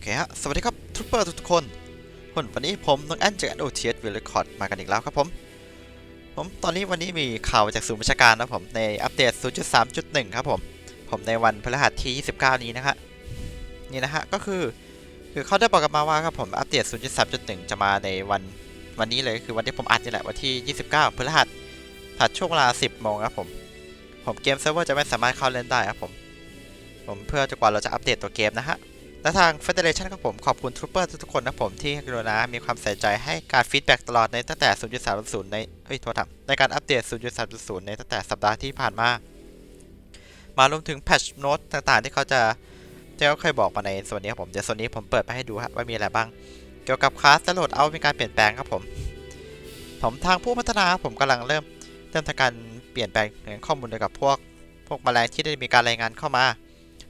อเคฮะ สวัสดีครับทรูเปอร์ทุกคนคนวันนี้ผมน้องแอนจากแอนโอเทียสวิลเลคอร์ดมากันอีกแล้วครับผม ผมตอนนี้วันนี้มีข่าวจากศูนย์วิชาการนะผมในอัปเดต 0.3.1 ครับผม ผมในวันพฤหัสที่ 29 นี้นะฮะนี่นะฮะ ก็คือ คือเขาได้บอกกันมาว่าครับผมอัปเดต 0.3.1 จะมาในวันวันนี้เลยคือวันที่ผมอัดนี่แหละวันที่ 29 พฤหัสถัดช่วงเวลา 10โมงครับผม ผมเกมเซิร์ฟเวอร์จะไม่สามารถเข้าเล่นได้ครับผม ผมเพื่อจะกว่าเราจะอัปเดตตัวเกมนะฮะ และทาง Federation ครับผมขอบคุณทรูเปอร์ทุกคนนะผมที่กรุณา มีความใส่ใจให้การฟีดแบ็กตลอดในตั้งแต่ 0.3.0 ในเฮ้ยโทษครับในการอัปเดต 0.3.0 ในตั้งแต่สัปดาห์ที่ผ่านมา มารวมถึงแพทช์โน้ตต่างๆ ที่เขาจะที่เขาเคยบอกมาในส่วนนี้ครับผม เดี๋ยวส่วนนี้ผมเปิดไปให้ดูฮะว่ามีอะไรบ้าง เกี่ยวกับคลาสและโหลดเอามีการเปลี่ยนแปลงครับผม ผมทางผู้พัฒนาผมกำลังเริ่มเริ่มทำการเปลี่ยนแปลงข้อมูลเกี่ยวกับพวก พวกแมลงที่ได้มีการรายงานเข้ามา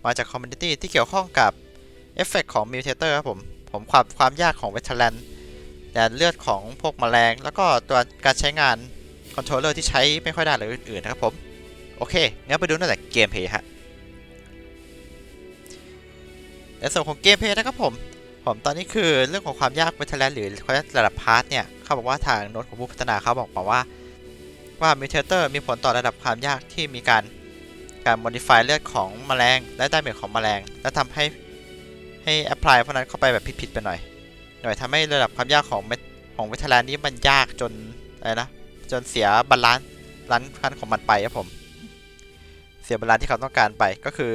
มาจากคอมมูนิตี้ที่เกี่ยวข้องกับ อฟเฟกของมิวเทเตอร์ครับผม ผมความความยากของเวทเทเลนแต่เลือดของพวกแมลง แล้วก็ตัวการใช้งานคอนโทรลเลอร์ที่ใช้ไม่ค่อยได้หรืออื่นๆนะครับผม โอเค งั้นไปดูตั้งแต่เกมเพย์ฮะในส่วนของเกมเพย์นะครับผม ผมตอนนี้คือเรื่องของความยากเวทเทเลนหรือระดับพาร์ทเนี่ย เขาบอกว่าทางโน้ตของผู้พัฒนาเขาบอกมาว่าว่ามิวเทเตอร์มีผลต่อระดับความยากที่มีการการ modify เลือดของแมลง และดาเมจของแมลง และทำให้ ให้แอพพลายพวกนั้นเข้าไปแบบผิดๆไปหน่อย หน่อยทำให้ระดับความยากของเมของเวทแลนนี้มันยากจนอะไรนะ จนเสียบาลานซ์ร้านคันของมันไปครับผม เสียบาลานซ์ที่เขาต้องการไปก็คือ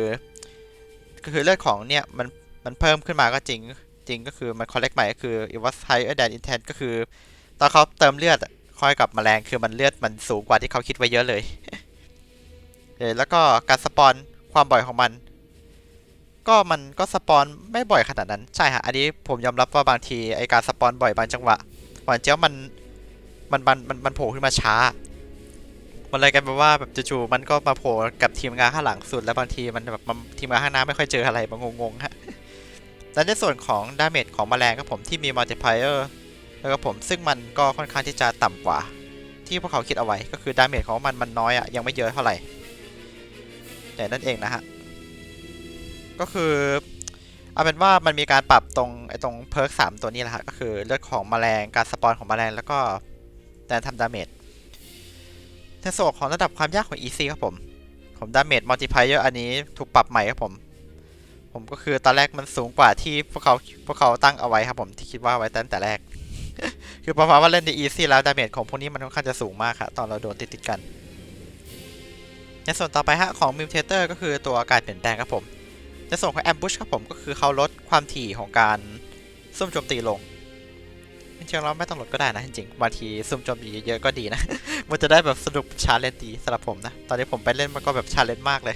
ก็คือเลือดของเนี่ยมันมันเพิ่มขึ้นมาก็จริงจริงก็คือมัน collect ใหม่ก็คือ it was higher than intent ก็คือ ตอนเขาเติมเลือดค่อยกับแมลงคือมันเลือดมันสูงกว่าที่เขาคิดไว้เยอะเลยเออแล้วก็การสปอนความบ่อยของมัน ก็มันก็สปอนไม่บ่อยขนาดนั้นใช่ฮะอันนี้ผมยอมรับว่าบางทีไอการสปอนบ่อยบางจังหวะหวานเจียบมันมันมันมันมันโผล่ขึ้นมาช้า มันเลยกลายเป็นว่าแบบจู่ๆมันก็มาโผล่กับทีมงานข้างหลังสุด แล้วบางทีมันแบบทีมงานข้างหน้าไม่ค่อยเจออะไรมันงงๆฮะและในส่วนของดาเมจของแมลงครับผมที่มีมัลติพายเออร์แล้วก็ผมซึ่งมันก็ค่อนข้างที่จะต่ำกว่า ที่พวกเขาคิดเอาไว้ก็คือดาเมจของมันมันน้อยอะยังไม่เยอะเท่าไหร่แต่นั่นเองนะฮะ ก็คือเอาเป็นว่ามันมีการปรับตรงไอ้ตรงเพิร์กสามตัวนี้แหละฮะก็คือเลือดของแมลงการสปอนของแมลงแล้วก็การทำดาเมจในส่วนของระดับความยากของ EC ครับผม ผมดาเมจมัลติพายเออร์อันนี้ถูกปรับใหม่ครับผม ผมก็คือตอนแรกมันสูงกว่าที่พวกเขาพวกเขาตั้งเอาไว้ครับผมที่คิดว่าไว้ตั้งแต่แรก คือประมาณว่าเล่นใน EC แล้วดาเมจของพวกนี้มันค่อนข้างจะสูงมากครับตอนเราโดนติดติดกันในส่วนต่อไปฮะของ Mutator ก็คือตัวการเปลี่ยนแปลงครับผม ส่วนของ Ambush ครับผมก็คือเขาลดความถี่ของการซุ่มโจมตีลงจริงๆเราไม่ต้องลดก็ได้นะจริงๆบางทีซุ่มโจมตีเยอะๆก็ดีนะ มันจะได้แบบสนุกชาเลนจ์ดีสำหรับผมนะ ตอนนี้ผมไปเล่นมันก็แบบชาเลนจ์มากเลย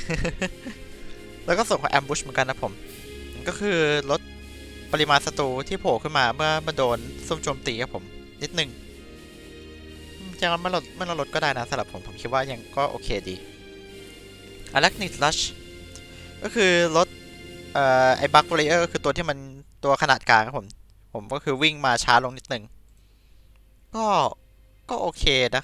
แล้วก็ส่วนของ Ambush เหมือนกันนะผม ก็คือลดปริมาณศัตรูที่โผล่ขึ้นมาเมื่อมันโดนซุ่มโจมตีครับผมนิดนึงจริงๆไม่ลดไม่ลดก็ได้นะสำหรับผมผมคิดว่ายังก็โอเคดี Arachnid Rush ก็คือลด เอ่อไอ้บัคเบรเออร์ก็คือตัวที่มันตัวขนาดกลางครับผม ผมก็คือวิ่งมาช้าลงนิดหนึ่งก็ก็โอเคนะ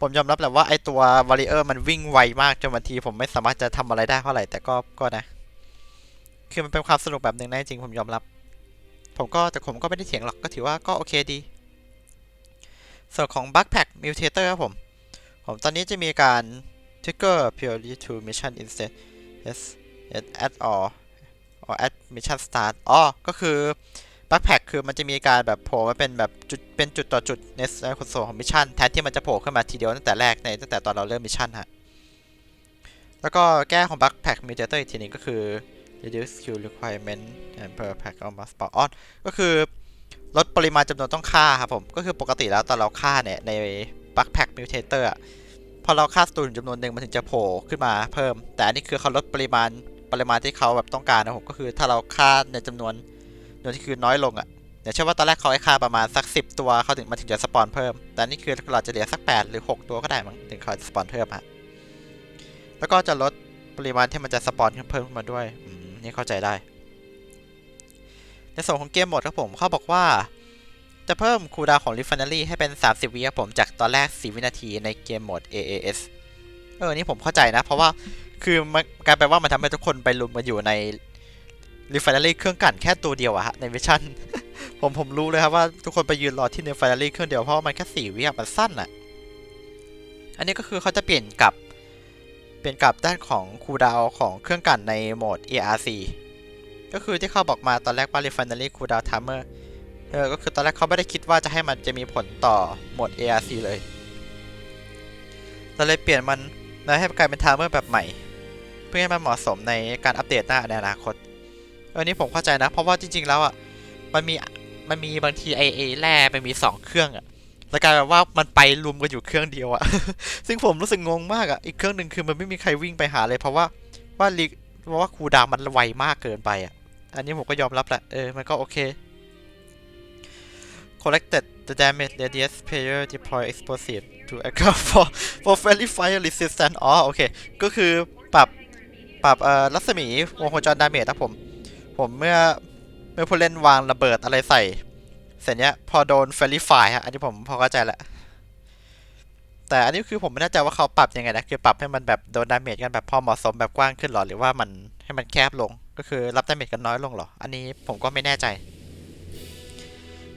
ผมยอมรับแหละว่าไอ้ตัววาริเออร์มันวิ่งไวมากจนบางทีผมไม่สามารถจะทำอะไรได้เท่าไหร่แต่ก็ก็นะ คือมันเป็นความสนุกแบบหนึ่งนะจริงผมยอมรับ ผมก็แต่ผมก็ไม่ได้เถียงหรอกก็ถือว่าก็โอเคดี ส่วนของ Backpack Mutator ครับผม ผมตอนนี้จะมีการ trigger purely to mission instead yes yes at all or at mission start อ๋อ ก็คือ backpack คือมันจะมีการแบบโผล่มาเป็นแบบจุดเป็นจุดต่อจุดในในขนส่งของมิชชั่นแทนที่มันจะโผล่ขึ้นมาทีเดียวตั้งแต่แรกในตั้งแต่ตอนเราเริ่มมิชชั่นฮะ แล้วก็แก้ของ backpack mutator อีกทีนึงก็คือ reduce skill requirement and per pack on must spawn on ก็คือลดปริมาณจำนวนต้องฆ่าครับผม ก็คือปกติแล้วตอนเราฆ่าเนี่ย ใน backpack mutator อะพอเราฆ่าศัตรูจำนวนหนึ่งมันถึงจะโผล่ขึ้นมาเพิ่ม แต่อันนี้คือเขาลดปริมาณ ปริมาณที่เขาแบบต้องการนะผมก็คือถ้าเราฆ่าในจำนวนจำนวนที่คือน้อยลงอะ่ะอย่างเช่นว่าตอนแรกเขาให้ฆ่าประมาณสัก 10 ตัวเขาถึงมันถึงจะสปอนเพิ่ม แต่นี่คือเราจะเหลือสัก 8 หรือ 6 ตัวก็ได้มั้งถึงเขาจะสปอนเพิ่มฮะแล้วก็จะลดปริมาณที่มันจะสปอนเพิ่มขึ้นมาด้วยนี่เข้าใจได้ ในส่วนของเกมโหมดครับผมเขาบอกว่า จะเพิ่มคูลดาวของ Refinery ให้เป็น 30 วิครับผมจากตอนแรก 4 วินาทีในเกมโหมด AAS เออนี่ผมเข้าใจนะ เพราะว่า คือมันกลายเป็นว่ามันทำให้ทุกคนไปรุมกันอยู่ในรีไฟนารี่เครื่องกันแค่ตัวเดียวอะฮะในวิชั่น ผมผมรู้เลยครับว่าทุกคนไปยืนรอที่รีไฟนารี่เครื่องเดียวเพราะมันแค่สี่วิอะมันสั้นอะอันนี้ก็คือเขาจะเปลี่ยนกลับเปลี่ยนกลับด้านของคูดาวของเครื่องกันในโหมด ARC ก็คือที่เขาบอกมาตอนแรกว่า refinery cooldown timer เออก็คือตอนแรกเขาไม่ได้คิดว่าจะให้มันจะมีผลต่อโหมด ARC เลยเราเลยเปลี่ยนมันมาให้กลายเป็น timer แบบใหม่ เพื่อให้มันเหมาะสมในการอัปเดตหน้าในอนาคตเออนี่ผมเข้าใจนะ เพราะว่าจริง ๆ แล้วอะมันมีมันมีบางที IA แร่มันมี 2 เครื่องอะแล้วกลายเป็นว่ามันไปรวมกันอยู่เครื่องเดียวอะซึ่งผมรู้สึกงงมากอะอีกเครื่องหนึ่งคือมันไม่มีใครวิ่งไปหาเลย เพราะว่าว่าลิเพราะว่าคูดามันไวมากเกินไปอะอันนี้ผมก็ยอมรับแหละ เออ มันก็โอเค collected the damage radius player deploy explosive to account for for friendly fire resistance อ๋อ โอเค ก็คือปรับ ปรับเอ่อรัศมีวงโคจรดาเมจนะผม ผมเมื่อเมื่อผู้เล่นวางระเบิดอะไรใส่ เสร็จเนี้ยพอโดน friendly fire ฮะ อันนี้ผมพอเข้าใจละแต่อันนี้คือผมไม่แน่ใจว่าเขาปรับยังไงนะ คือปรับให้มันแบบโดนดาเมจกันแบบพอเหมาะสมแบบกว้างขึ้นหรอ หรือว่ามันให้มันแคบลง ก็คือรับดาเมจกันน้อยลงหรอ อันนี้ผมก็ไม่แน่ใจ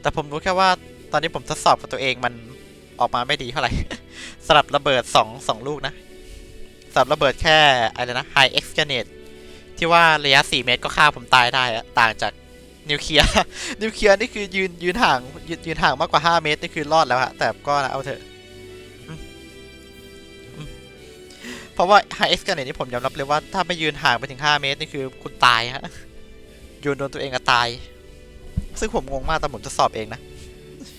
แต่ผมรู้แค่ว่าตอนนี้ผมทดสอบกับตัวเองมันออกมาไม่ดีเท่าไหร่สลับระเบิดสองสองลูกนะ สลับระเบิดแค่อะไรนะ high x grenade ที่ว่าระยะ 4 เมตรก็ฆ่าผมตายได้อะต่างจากนิวเคลียร์ นิวเคลียร์นี่คือยืนยืนห่างยืนยืนห่างมากกว่า 5 เมตร นี่คือรอดแล้วฮะ แต่ก็เอาเถอะ เพราะว่า high x grenade นี่ผมยอมรับเลยว่าถ้าไม่ยืนห่างไปถึง 5 เมตร นี่คือคุณตายฮะโยนโดนตัวเองก็ตาย ซึ่งผมงงมากตอนผมทดสอบเองนะ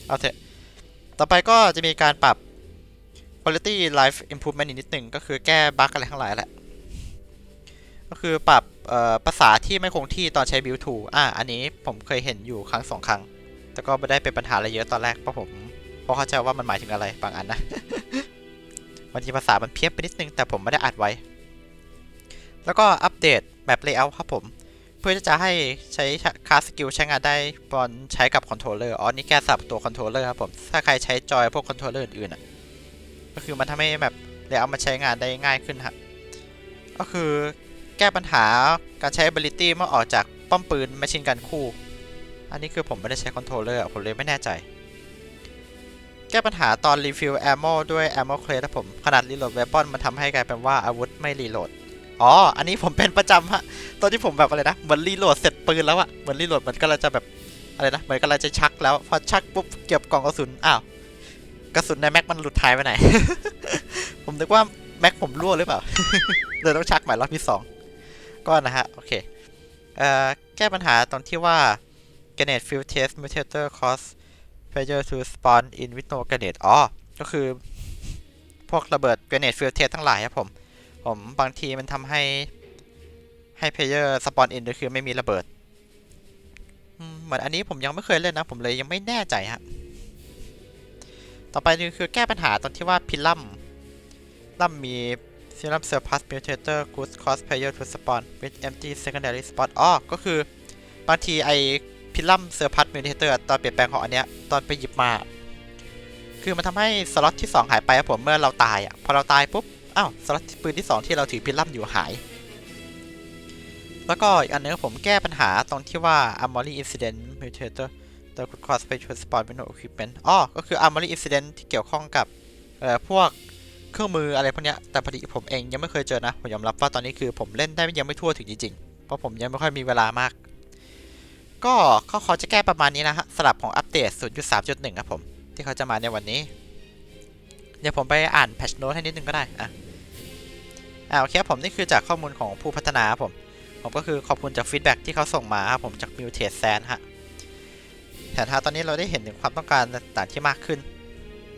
เอาเถอะ ต่อไปก็จะมีการปรับ quality life improvement อีกนิดหนึ่งก็คือแก้บั๊กอะไรทั้งหลายแหละ ก็คือปรับภาษาที่ไม่คงที่ตอนใช้ build to อ่าอันนี้ผมเคยเห็นอยู่ครั้งสองครั้ง แต่ก็ไม่ได้เป็นปัญหาอะไรเยอะตอนแรกเพราะผมเพราะเข้าใจว่ามันหมายถึงอะไรบางอันนะบางทีภาษามันเพี้ยนไปนิดนึงแต่ผมไม่ได้อัดไว้ แล้วก็อัปเดตแบบ layout ครับผม เพื่อจะให้ใช้คาสกิลใช้งานได้ตอนใช้กับคอนโทรลเลอร์อ๋อนี่แก้สับตัวคอนโทรลเลอร์ครับผม ถ้าใครใช้จอยพวกคอนโทรลเลอร์อื่นอะ ก็คือมันทำให้แบบเลเยอร์มันใช้งานได้ง่ายขึ้นฮะก็คือแก้ปัญหาการใช้ ability เมื่อออกจากป้อมปืนแมชชีนกันคู่ อันนี้คือผมไม่ได้ใช้คอนโทรลเลอร์ผมเลยไม่แน่ใจ แก้ปัญหาตอนรีฟิลแอมโมด้วย แอมโมเคลนะผมขนาดรีโหลดเวปอนมันทำให้กลายเป็นว่าอาวุธไม่รีโหลดอ๋อ อันนี้ผมเป็นประจำฮะ ตอนที่ผมแบบอะไรนะ เหมือนรีโหลดเสร็จปืนแล้วอะเหมือนรีโหลดมันก็เลยจะแบบอะไรนะ เหมือนก็เลยจะชักแล้ว พอชักปุ๊บเก็บกล่องกระสุน อ้าว กระสุนในแม็กมันหลุดท้ายไปไหน ผมนึกว่าแม็กผมรั่วหรือเปล่าเลยต้องชักใหม่รอบที่สองก็นะฮะ โอเค เอ่อ แก้ปัญหาตรงที่ว่า grenade field test mutator cause failure to spawn in with no grenade อ๋อ ก็คือ พวกระเบิด grenade field test ทั้งหลายครับผม ผมบางทีมันทำให้ให้เพลเยอร์สปอนอินโดคือไม่มีระเบิด เหมือนอันนี้ผมยังไม่เคยเล่นนะ ผมเลยยังไม่แน่ใจฮะ ต่อไปนี่คือแก้ปัญหาตอนที่ว่าพิลัมลัมมีซิลัมเซอร์พัสมิวเทเตอร์กูสคอสเพลเยอร์ทูสปอน with empty secondary spot อ๋อก็คือบางทีไอพิลัมเซอร์พัสมิวเทเตอร์ตอนเปลี่ยนแปลงของอันเนี้ยตอนไปหยิบมา คือมันทำให้สล็อตที่ 2 หายไปครับผมเมื่อเราตายอะพอเราตายปุ๊บอ้าวสล็อตปืนที่ 2 ที่เราถือพิลัมอยู่หาย แล้วก็อีกอันนึงผมแก้ปัญหาตรงที่ว่า Armory Incident Mutator ตัว could cause special spawn with no equipment อ๋อ ก็คือ Armory Incident ที่เกี่ยวข้องกับเอ่อพวกเครื่องมืออะไรพวกเนี้ย แต่พอดีผมเองยังไม่เคยเจอนะ ผมยอมรับว่าตอนนี้คือผมเล่นได้ยังไม่ทั่วถึงจริงๆ เพราะผมยังไม่ค่อยมีเวลามาก ก็เขาเขาจะแก้ประมาณนี้นะฮะสลับของอัปเดต 0.3.1 ครับผม ที่เขาจะมาในวันนี้ เดี๋ยวผมไปอ่านแพชโน้ตให้นิดนึงก็ได้อะอ่าโอเคครับผมนี่คือจากข้อมูลของผู้พัฒนาครับผม ผมก็คือขอบคุณจากฟีดแบ็กที่เขาส่งมาครับผมจากมิวเทสแซนฮะ แถมฮะตอนนี้เราได้เห็นถึงความต้องการต่างที่มากขึ้น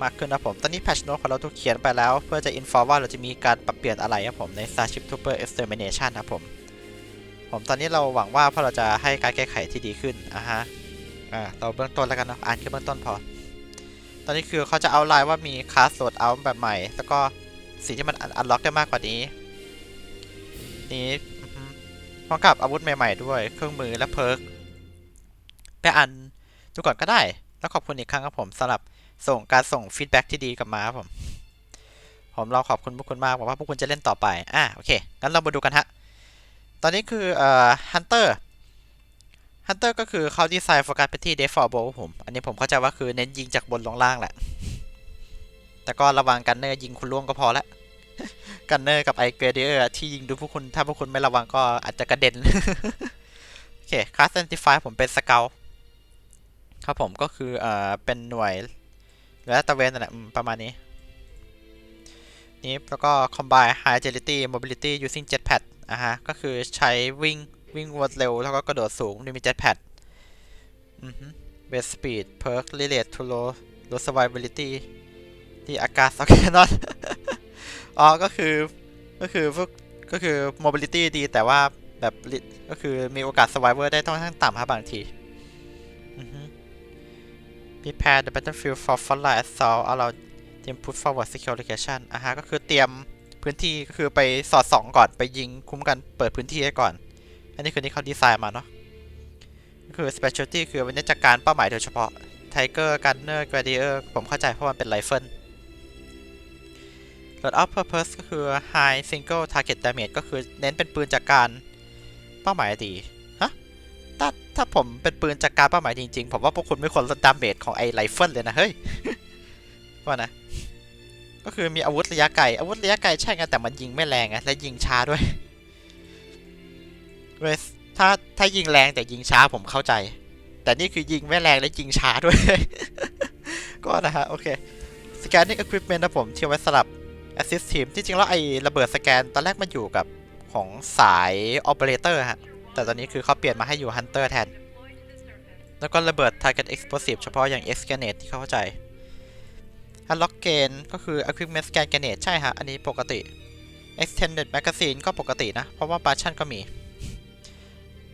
มากขึ้นนะผม ตอนนี้แพชโน้ตของเราถูกเขียนไปแล้ว เพื่อจะอินฟอร์ว่าเราจะมีการปรับเปลี่ยนอะไรครับผมใน Starship Trooper Extermination ครับผม ผมตอนนี้เราหวังว่าพวกเราจะให้การแก้ไขที่ดีขึ้นอะฮะอ่าเราเบื้องต้นแล้วกันเนาะอ่านแค่เบื้องต้นพอ ตอนนี้คือเขาจะเอาไลน์ว่ามีคลาสโหลดเอาแบบใหม่ แล้วก็สิ่งที่มันอันล็อกได้มากกว่านี้ นี้พร้อมกับอาวุธใหม่ ๆ ด้วย เครื่องมือและเพิร์กไปอ่าน ดูก่อนก็ได้ แล้วขอบคุณอีกครั้งครับผมสำหรับส่งการส่งฟีดแบ็กที่ดีกลับมาครับผม ผมเราขอบคุณพวกคุณมากหวังว่าพวกคุณจะเล่นต่อไป อะโอเค งั้นเรามาดูกันฮะ ตอนนี้คือเอ่อฮันเตอร์ฮันเตอร์ก็คือเขาดีไซน์โฟกัสไปที่เดฟฟอร์โบผม อันนี้ผมเข้าใจว่าคือเน้นยิงจากบนลงล่างแหละ แต่ก็ระวังกันเนอร์ยิงคุณล่วงก็พอละ กันเนอร์กับไอเกรเดียร์ที่ยิงดูพวกคุณ ถ้าพวกคุณไม่ระวังก็อาจจะกระเด็น โอเคคลาสเซนติฟายผมเป็นสเกล ครับผมก็คือเอ่อเป็นหน่วยและตะเวนนั่นแหละประมาณนี้ นี้แล้วก็ combine high agility mobility using jetpack อะฮะ ก็คือใช้วิ่งวิ่งรวดเร็ว แล้วก็กระโดดสูงโดยมี jetpack อือฮึ base speed perk relate to low low survivability ที่อากาศ o ก a นอนอ๋อ ก็คือ ก็คือพวกก็คือ mobility ดีแต่ว่าแบบก็คือมีโอกาส survivor ได้ต้องข้งต่ำครับบางที prepare the battlefield for frontline assault allow team put forward secure location อะฮะก็คือเตรียมพื้นที่ก็คือไปสอดส่องก่อนไปยิงคุ้มกันเปิดพื้นที่ให้ก่อน อันนี้คือที่เขาดีไซน์มาเนาะก็คือ specialty คือวันนี้จัดการเป้าหมายโดยเฉพาะ Tiger Gunner Gladiator ผมเข้าใจเพราะมันเป็นไรเฟิล Load out purpose ก็คือ high single target damage ก็คือเน้นเป็นปืนจากการเป้าหมายดี ถ้าถ้าผมเป็นปืนจากการเป้าหมายจริงๆ ผมว่าพวกคุณไม่ควรลดดาเมจของไอ้ไรเฟิลเลยนะ เฮ้ย ว่านะ ก็คือมีอาวุธระยะไกล อาวุธระยะไกลใช่ไงแต่มันยิงไม่แรงไงและยิงช้าด้วยเว้ยถ้าถ้ายิงแรงแต่ยิงช้าผมเข้าใจ แต่นี่คือยิงไม่แรงและยิงช้าด้วย ก็นะฮะ โอเค scanning equipment นะผมที่ไว้สลับ assist team ที่จริงแล้วไอ้ระเบิดสแกนตอนแรกมันอยู่กับของสาย operator ฮะ แต่ตอนนี้คือเขาเปลี่ยนมาให้อยู่ hunter แทน แล้วก็ระเบิด target explosive เฉพาะอย่าง X grenade ที่เข้าใจ unlock gain ก็คือ equipment scan grenade ใช่ฮะ อันนี้ปกติ extended magazine ก็ปกตินะ เพราะว่าบาชั่นก็มี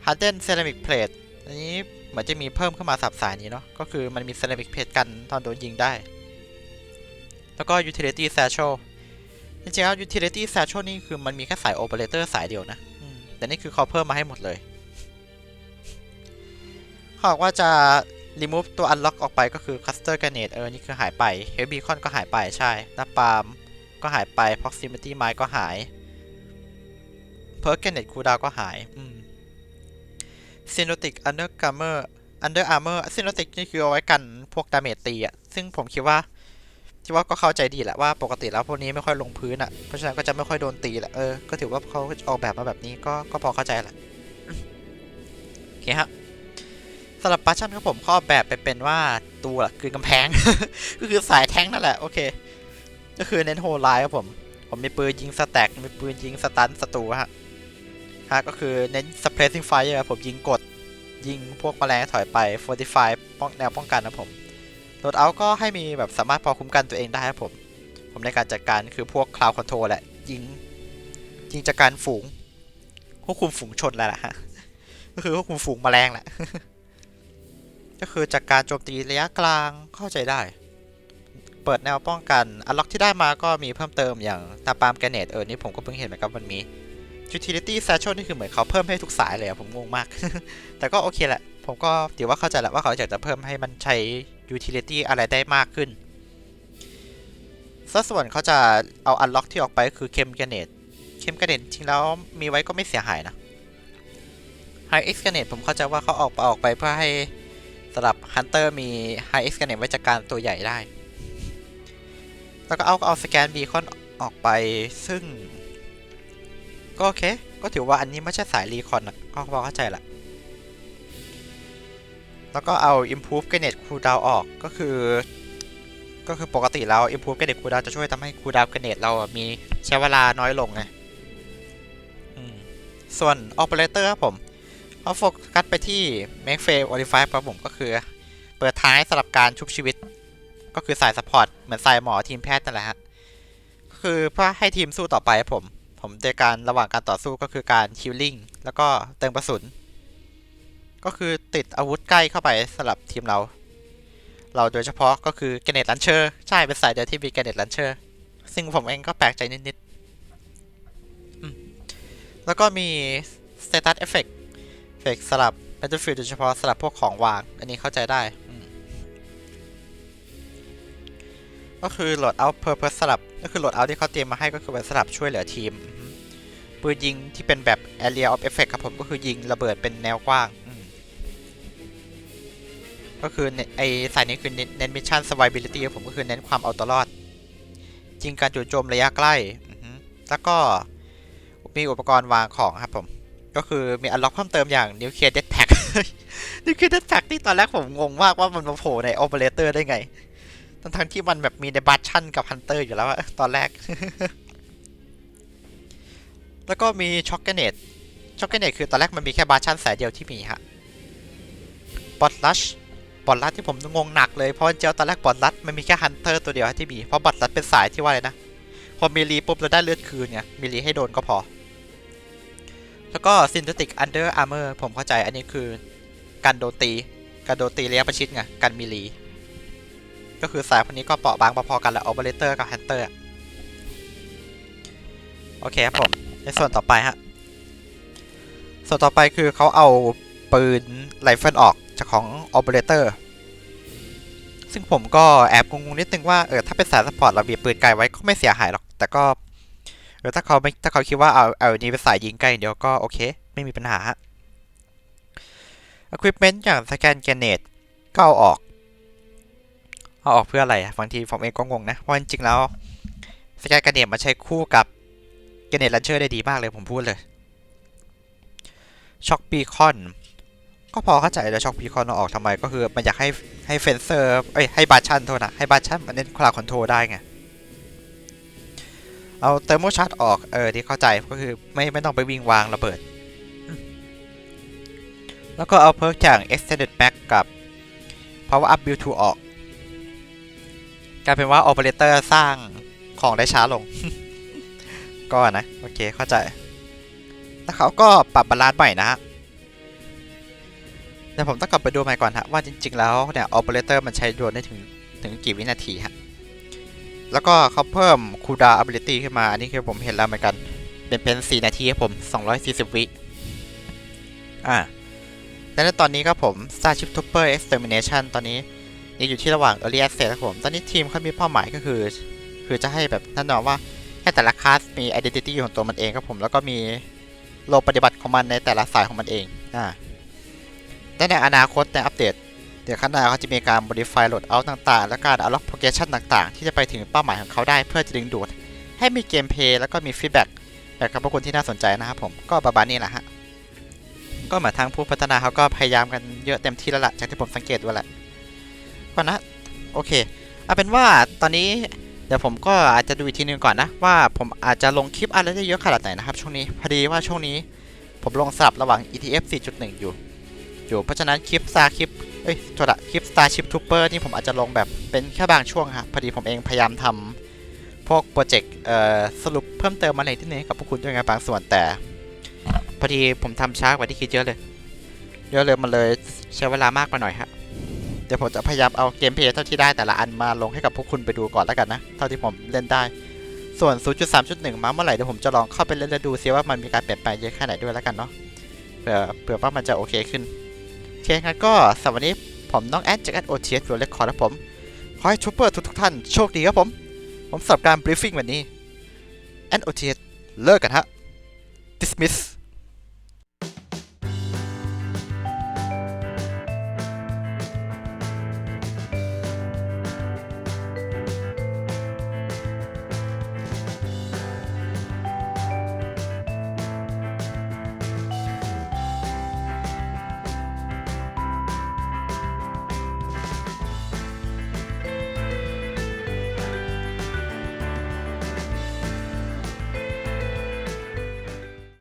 harden ceramic plate อันนี้เหมือนจะมีเพิ่มเข้ามาสับสายนี้เนาะ ก็คือมันมี ceramic plate กันตอนโดนยิงได้ แล้วก็ utility satchel จริงๆแล้ว utility satchel นี่คือมันมีแค่สาย operator สายเดียวนะ แต่นี่คือเขาเพิ่มมาให้หมดเลยเขาบอกว่าจะ remove ตัว unlock ออกไปก็คือ cluster grenade เออ นี่คือหายไป heavy beacon ก็หายไปใช่หน้าปามก็หายไป proximity mine ก็หาย perk grenade cooldown ก็หาย อืม synotic under armor under armor synotic นี่คือเอาไว้กันพวกดาเมจตีอะซึ่งผมคิดว่า คิดว่าก็เข้าใจดีแหละว่าปกติแล้วพวกนี้ไม่ค่อยลงพื้นอะเพราะฉะนั้นก็จะไม่ค่อยโดนตีแหละเออก็ถือว่าเขาออกแบบมาแบบนี้ก็ก็พอเข้าใจแหละโอเคฮะสำหรับปาชั่นครับผมขาอแบบไปเป็นว่าตัวคือกำแพง ก็คือสายแท้งนั่นแหละโอเค ก็คือเน้นโฮไลท์ครับผม ผมมีปืนยิงสแต็กมีปืนยิงสตันศัตรูฮะฮะก็คือเน้น suppressing fire ผมยิงกดยิงพวกแมลงถอยไป fortify ป้องแนวป้องกันนะผม โหลดเอาก็ให้มีแบบสามารถพอคุ้มกันตัวเองได้ครับผม ผมในการจัดการคือพวก cloud control แหละ ยิง ยิงจากการฝูง ควบคุมฝูงชนแหละฮะ ก็คือควบคุมฝูงแมลงแหละ ก็คือจากการโจมตีระยะกลางเข้าใจได้ เปิดแนวป้องกัน อันล็อกที่ได้มาก็มีเพิ่มเติมอย่างตาปามแกเนตเออ นี่ผมก็เพิ่งเห็นเหมือนกันมันมี utility satchel นี่คือเหมือนเขาเพิ่มให้ทุกสายเลยอะผมงงมาก แต่ก็โอเคแหละ ผมก็ถือว่าเข้าใจแหละว่าเขาอยากจะเพิ่มให้มันใช้ utility อะไรได้มากขึ้นสัดส่วนเขาจะเอา unlock ที่ออกไปคือเคมกเนตเคมกเนตจริงแล้วมีไว้ก็ไม่เสียหายนะ high x แกเนตผมเข้าใจว่าเขาออกออกไปเพื่อให้สำหรับ hunter มี high x แกเนตไว้จัดการตัวใหญ่ได้ แล้วก็เอาเอาสแกนบีคอนออกไปซึ่ง ก็โอเค ก็ถือว่าอันนี้ไม่ใช่สายรีคอนอะก็พอเข้าใจละ แล้วก็เอา improve grenade cooldown ออกก็คือ ก็คือปกติแล้ว improve grenade cooldown จะช่วยทำให้ cooldown grenade เราอะมีใช้เวลาน้อยลงไงส่วน operator ครับผมเอาโฟกัสไปที่ make fail modify ครับผมก็คือ เปิดท้ายสำหรับการชุบชีวิต ก็คือสาย support เหมือนสายหมอทีมแพทย์นั่นแหละฮะก็คือเพื่อให้ทีมสู้ต่อไปครับผม ผมในการระหว่างการต่อสู้ก็คือการคิลลิ่งแล้วก็เติมกระสุน ก็คือติดอาวุธใกล้เข้าไปสำหรับทีมเรา เราโดยเฉพาะก็คือแกเนตลันเชอร์ใช่เป็นสายเดียวที่มีแกเนตลันเชอร์ซึ่งผมเองก็แปลกใจนิดๆแล้วก็มี Status Effect Effect สลับ Battlefield โดยเฉพาะสลับพวกของวาง อันนี้เข้าใจได้ ก็คือ Load Out Purpose สลับ ก็คือ Load Out ที่เขาเตรียมมาให้ก็คือไว้สลับช่วยเหลือทีม ปืนยิงที่เป็นแบบ area of effect ครับผมก็คือยิงระเบิดเป็นแนวกว้าง ก็คือไอสายนี้คือเน้นมิชชั่น survivability ครับผมก็คือเน้นความเอาตัวรอด จริงการจู่โจมระยะใกล้ แล้วก็มีอุปกรณ์วางของครับผม ก็คือมีอันล็อกเพิ่มเติมอย่าง Nuclear Death Pack Nuclear Death Pack ที่ตอนแรกผมงงมากว่ามันมาโผล่ใน Operator ได้ไง ทั้งที่มันแบบมีในบัตชั่นกับ Hunter อยู่แล้วตอนแรก แล้วก็มีช็อกเกเนตช็อกเกเนตคือตอนแรกมันมีแค่บัตชั่นสายเดียวที่มีฮะบอทลัช บอทลัชที่ผมงงหนักเลยเพราะจริงๆตอนแรกบอทลัชมันมีแค่ฮันเตอร์ตัวเดียวที่มีเพราะบอทลัชเป็นสายที่ว่าเลยนะพอมีรีปุ๊บเราได้เลือดคืนเนี่ยมีรีให้โดนก็พอ แล้วก็ synthetic under armor ผมเข้าใจอันนี้คือการโดนตีการโดนตีระยะประชิดไงการมีรีก็คือสายพวกนี้ก็เปราะบางพอๆกันแหละ operator กับ hunter อะโอเคครับผมในส่วนต่อไปฮะส่วนต่อไปคือเขาเอา ปืนไรเฟิลออกจากของ operator ซึ่งผมก็แอบงงๆนิดนึงว่าเออถ้าเป็นสายสปอร์ตเราเบียบปืนไกลไว้ก็ไม่เสียหายหรอก แต่ก็เออถ้าเขาไม่ถ้าเขาคิดว่าเอาเอาอันนี้เป็นสายยิงไกลเดียวก็โอเค ไม่มีปัญหาฮะ equipment อย่างสแกนเกเนตก็เอาออก เอาออกเพื่ออะไรบางทีผมเองก็งงนะ เพราะจริงๆแล้วสแกนเกเนตมาใช้คู่กับเกเนตลันเชอร์ได้ดีมากเลยผมพูดเลยช็อคบีคอน ก็พอเข้าใจแล้วช็อคบีคอนออกทำไมก็คือมันอยากให้ให้เฟนเซอร์เอ้ยให้บาชันโทษนะให้บาชันมันเน้นคลาคอนโทรได้ไงเอาเตอร์โมชาร์จออกเออที่เข้าใจก็คือไม่ไม่ต้องไปวิ่งวางระเบิด แล้วก็เอาเพิร์กอย่าง extended mag กับ power up build to ออกกลายเป็นว่า operator สร้างของได้ช้าลง ก็นะ โอเคเข้าใจ แล้วเขาก็ปรับบาลานซ์ใหม่นะฮะ เดี๋ยวผมต้องกลับไปดูใหม่ก่อนฮะว่าจริง ๆ แล้วเนี่ย operator มันใช้โดนได้ถึงถึงกี่วินาทีฮะแล้วก็เขาเพิ่ม cooldown ability ขึ้นมาอันนี้คือผมเห็นแล้วเหมือนกัน เป็นเป็น 4 นาทีครับผม 240 วิอ่าและในตอนนี้ครับผม Starship Trooper Extermination ตอนนี้ยังอยู่ที่ระหว่าง Early Access ครับผม ตอนนี้ทีมเขามีเป้าหมายก็คือ คือจะให้แบบแน่นอนว่าให้แต่ละคลาสมี identity ของตัวมันเองครับผม แล้วก็มีโลปฏิบัติของมันในแต่ละสายของมันเองอ่า และในอนาคตในอัปเดต เดี๋ยวข้างหน้าเขาจะมีการ modify loadout ต่างๆ และการ unlock progression ต่างๆ ที่จะไปถึงเป้าหมายของเขาได้เพื่อจะดึงดูด ให้มีเกมเพลย์แล้วก็มี feedback จากกับพวกคุณที่น่าสนใจนะครับผมก็ประมาณนี้แหละฮะก็เหมือนทางผู้พัฒนาเขาก็พยายามกันเยอะเต็มที่แล้วล่ะจากที่ผมสังเกตดูแหละก็นะโอเคเอาเป็นว่าตอนนี้เดี๋ยวผมก็อาจจะดูอีกทีนึงก่อนนะ ว่าผมอาจจะลงคลิปอะไรได้เยอะขนาดไหนนะครับช่วงนี้พอดีว่าช่วงนี้ผมลงสลับระหว่าง ETF 4.1 อยู่ อยู่ เพราะฉะนั้นคลิป Star คลิปเอ้ยโทษละคลิป Starship Trooper นี่ผมอาจจะลงแบบเป็นแค่บางช่วงครับพอดีผมเองพยายามทำพวกโปรเจกต์สรุปเพิ่มเติมอะไรที่นี่กับพวกคุณด้วยไงบางส่วนแต่ พอดีผมทำช้ากว่าที่คิดเยอะเลย เยอะเลยมันเลยใช้เวลามากไปหน่อยฮะเดี๋ยวผมจะพยายามเอาเกมเพลย์เท่าที่ได้แต่ละอันมาลงให้กับพวกคุณไปดูก่อนแล้วกันนะ เท่าที่ผมเล่นได้ ส่วน 0.3.1 มาเมื่อไหร่เดี๋ยวผมจะลองเข้าไปเล่นแล้วดูซิว่ามันมีการเปลี่ยนแปลงเยอะแค่ไหนด้วยแล้วกันเนาะเผื่อเผื่อว่ามันจะโอเคขึ้น เคงั้นก็สำหรับวันนี้ผมน้องแอนจากแอนโอเทียสวิลเลคคอร์ครับผม ขอให้ชูเปอร์ทุกท่านโชคดีครับผม ผมสำหรับการบรีฟิ้งวันนี้แอนโอเทียสเลิกกันฮะ dismiss